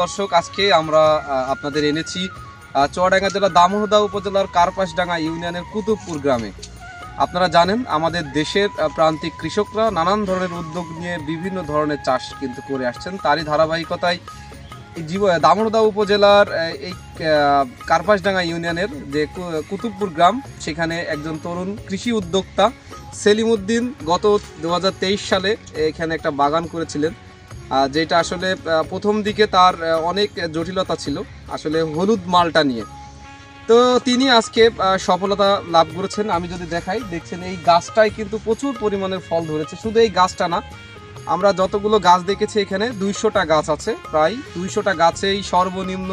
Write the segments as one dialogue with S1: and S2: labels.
S1: দর্শক আজকে আমরা আপনাদের এনেছি চুয়াডাঙ্গা জেলার দামোহদা উপজেলার কার্পাসডাঙ্গা ইউনিয়নের কুতুবপুর গ্রামে। আপনারা জানেন, আমাদের দেশের প্রান্তিক কৃষকরা নানান ধরনের উদ্যোগ নিয়ে বিভিন্ন ধরনের চাষ কিন্তু করে আসছেন। তারই ধারাবাহিকতায় জীব দামোদা উপজেলার এই কার্পাসডাঙ্গা ইউনিয়নের যে কুতুবপুর গ্রাম, সেখানে একজন তরুণ কৃষি উদ্যোক্তা সেলিম উদ্দিন গত দু হাজার তেইশ সালে এখানে একটা বাগান করেছিলেন। যেটা আসলে প্রথম দিকে তার অনেক জটিলতা ছিল। আসলে হলুদ মালটা নিয়ে। তো তিনি আজকে সফলতা লাভ করেছেন। আমি যদি দেখাই দেখছেন এই গাছটায় কিন্তু প্রচুর পরিমাণের ফল ধরেছে। শুধু এই গাছটা না আমরা যতগুলো গাছ দেখেছি এখানে দুইশোটা গাছ আছে প্রায় দুইশোটা গাছেই সর্বনিম্ন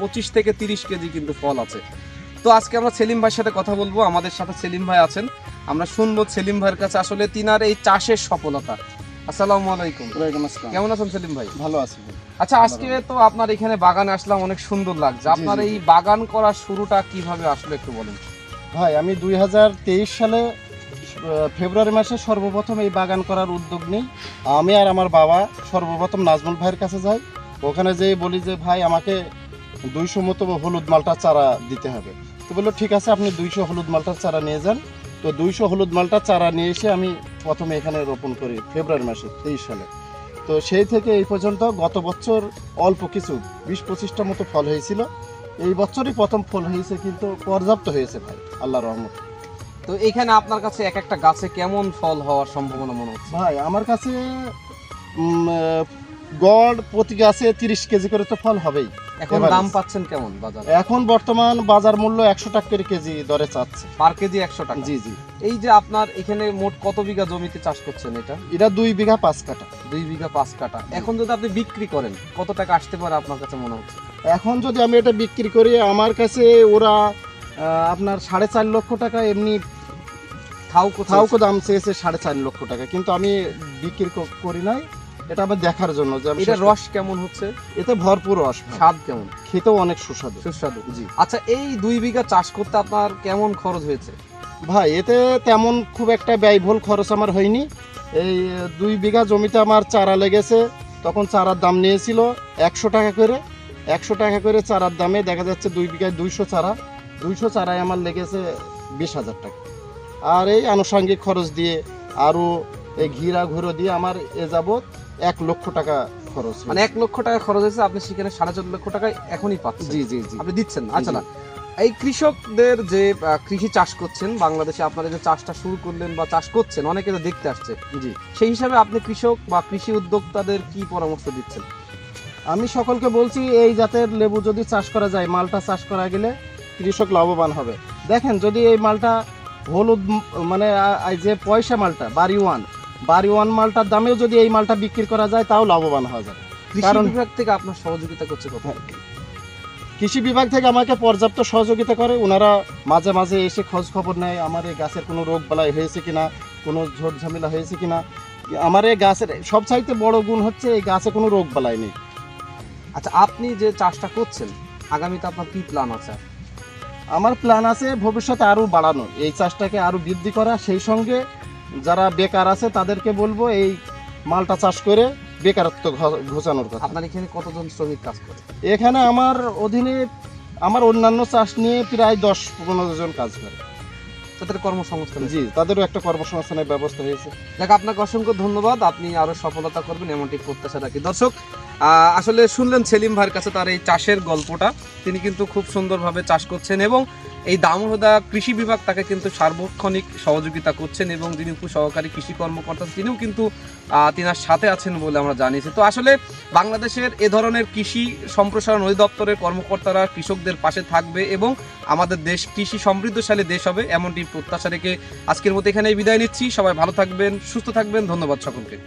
S1: পঁচিশ থেকে তিরিশ কেজি কিন্তু ফল আছে। তো আজকে আমরা সেলিম ভাইয়ের সাথে কথা বলব। আমাদের সাথে সেলিম ভাই আছেন। আমরা শুনব সেলিম ভাইয়ের কাছে আসলে তিনার এই চাষের সফলতা। আসসালামু আলাইকুম। কেমন আছেন সেলিম ভাই?
S2: ভালো আছি।
S1: আচ্ছা আজকে তো আপনার এখানে বাগানে আসলাম অনেক সুন্দর লাগছে। আপনার এই বাগান করার শুরুটা কীভাবে আসলো একটু বলেন?
S2: ভাই আমি দুই হাজার তেইশ সালে ফেব্রুয়ারি মাসে সর্বপ্রথম এই বাগান করার উদ্যোগ নিই। আমি আর আমার বাবা সর্বপ্রথম নাজমুল ভাইয়ের কাছে যাই। ওখানে যেয়ে বলি যে ভাই আমাকে দুইশো মতো হলুদ মালটার চারা দিতে হবে। তো বলল ঠিক আছে আপনি দুইশো হলুদ মালটার চারা নিয়ে যান। তো দুইশো হলুদ মালটার চারা নিয়ে এসে আমি প্রথমে এখানে রোপণ করি ফেব্রুয়ারি মাসে তেইশ সালে। তো সেই থেকে এই পর্যন্ত গত বছর অল্প কিছু বিশ পঁচিশটা মতো ফল হয়েছিল। এই বছরই প্রথম ফল হয়েছে কিন্তু পর্যাপ্ত হয়েছে ভাই আল্লাহ রহমত।
S1: তো এখানে আপনার কাছে এক একটা গাছে কেমন ফল হওয়ার সম্ভাবনা মনে হচ্ছে?
S2: ভাই আমার কাছে গড় প্রতি গাছে তিরিশ কেজি করে তো ফল হবেই।
S1: এখন দাম পাচ্ছেন কেমন বাজার?
S2: এখন বর্তমান বাজার মূল্য একশো টাকা করে কেজি দরে চাচ্ছে।
S1: পার কেজি একশো টাকা?
S2: জি জি।
S1: এই যে আপনার এখানে মোট কত বিঘা জমিতে চাষ করছেন এটা?
S2: এটা দুই বিঘা পাঁচ কাটা
S1: দুই বিঘা পাঁচ কাটা এখন যদি আপনি বিক্রি করেন কত টাকা আসতে পারে আপনার কাছে মনে হচ্ছে?
S2: এখন যদি আমি এটা বিক্রি করি আমার কাছে ওরা আপনার সাড়ে চার লক্ষ টাকা এমনি
S1: কোথাও
S2: থাউকো দাম চেয়েছে সাড়ে চার লক্ষ টাকা। কিন্তু আমি বিক্রি করি নাই। এটা আবার দেখার জন্য যে
S1: এটা রস কেমন হচ্ছে?
S2: এতে ভরপুর রস
S1: স্বাদ কেমন?
S2: খেতেও অনেক সুস্বাদু।
S1: সুস্বাদু।
S2: জি।
S1: আচ্ছা এই দুই বিঘা চাষ করতে আপনার কেমন খরচ হয়েছে?
S2: ভাই এতে তেমন খুব একটা ব্যয়বহুল খরচ আমার হয়নি। এই দুই বিঘা জমিতে আমার চারা লেগেছে। তখন চারার দাম নিয়েছিল একশো টাকা করে। একশো টাকা করে চারার দামে দেখা যাচ্ছে দুই বিঘায় দুইশো চারা। দুইশো চারায় আমার লেগেছে বিশ হাজার টাকা। আর এই আনুষঙ্গিক খরচ দিয়ে আরও এই ঘিরা ঘুরো দিয়ে আমার এ যাবৎ এক লক্ষ টাকা খরচ
S1: মানে এক লক্ষ টাকা খরচ হয়েছে আপনি সেখানে সাড়ে চার লক্ষ টাকা এখনই পাচ্ছেন।
S2: জি জি জি।
S1: আপনি দিচ্ছেন না? আচ্ছা না। এই কৃষকদের যে কৃষি চাষ করছেন বাংলাদেশে আপনারা যে চাষটা শুরু করলেন বা চাষ করছেন অনেকে তো দেখতে আসছে।
S2: জি।
S1: সেই হিসাবে আপনি কৃষক বা কৃষি উদ্যোক্তাদের কি পরামর্শ দিচ্ছেন?
S2: আমি সকলকে বলছি এই জাতের লেবু যদি চাষ করা যায় মালটা চাষ করা গেলে কৃষক লাভবান হবে। দেখেন যদি এই মালটা হলুদ মানে এই যে পয়সা মালটা বাড়ি ওয়ান বাড়ি ওয়ান মালটার দামেও যদি এই মালটা বিক্রি করা যায় তাও লাভবান হওয়া যাবে। কারণ-
S1: বিভাগ থেকে আপনার সহযোগিতা করছে কোথায়
S2: কৃষি বিভাগ থেকে আমাকে পর্যাপ্ত সহযোগিতা করে। ওনারা মাঝে মাঝে এসে খোঁজ খবর নেয় আমার এই গাছের কোনো রোগ বালাই হয়েছে কিনা কোনো ঝোট ঝামেলা হয়েছে কিনা। আমার এই গাছের সবচাইতে বড় গুণ হচ্ছে এই গাছে কোনো রোগ বালাই নেই।
S1: আচ্ছা আপনি যে চাষটা করছেন আগামীতে আপনার কি প্ল্যান আছে?
S2: আমার প্ল্যান আছে ভবিষ্যতে আরও বাড়ানো। এই চাষটাকে আরও বৃদ্ধি করা। সেই সঙ্গে যারা বেকার আছে তাদেরকে বলব এই মালটা চাষ করে বেকারত্ব ঘোচানোর কথা।
S1: আপনার এখানে কতজন শ্রমিক কাজ করে?
S2: এখানে আমার অধীনে আমার অন্যান্য চাষ নিয়ে প্রায় দশ পনেরো জন কাজ করে।
S1: তাদের কর্মসংস্থান
S2: জি তাদেরও একটা কর্মসংস্থানের ব্যবস্থা হয়েছে।
S1: দেখ আপনাকে অসংখ্য ধন্যবাদ। আপনি আরও সফলতা করবেন এমনটি প্রত্যাশা রাখি। দর্শক আসলে শুনলেন সেলিম ভাইয়ের কাছে তার এই চাষের গল্পটা। তিনি কিন্তু খুব সুন্দরভাবে চাষ করছেন এবং এই দামোহদা কৃষি বিভাগ তাকে কিন্তু সার্বক্ষণিক সহযোগিতা করছেন এবং যিনি উপসহকারী কৃষি কর্মকর্তা, তিনিও কিন্তু তিনার সাথে আছেন বলে আমরা জানিয়েছি। তো আসলে বাংলাদেশের এ ধরনের কৃষি সম্প্রসারণ অধিদপ্তরের কর্মকর্তারা কৃষকদের পাশে থাকবে এবং আমাদের দেশ কৃষি সমৃদ্ধশালী দেশ হবে এমনটি প্রত্যাশা রেখে আজকের মতো এখানেই বিদায় নিচ্ছি। সবাই ভালো থাকবেন, সুস্থ থাকবেন। ধন্যবাদ সকলকে।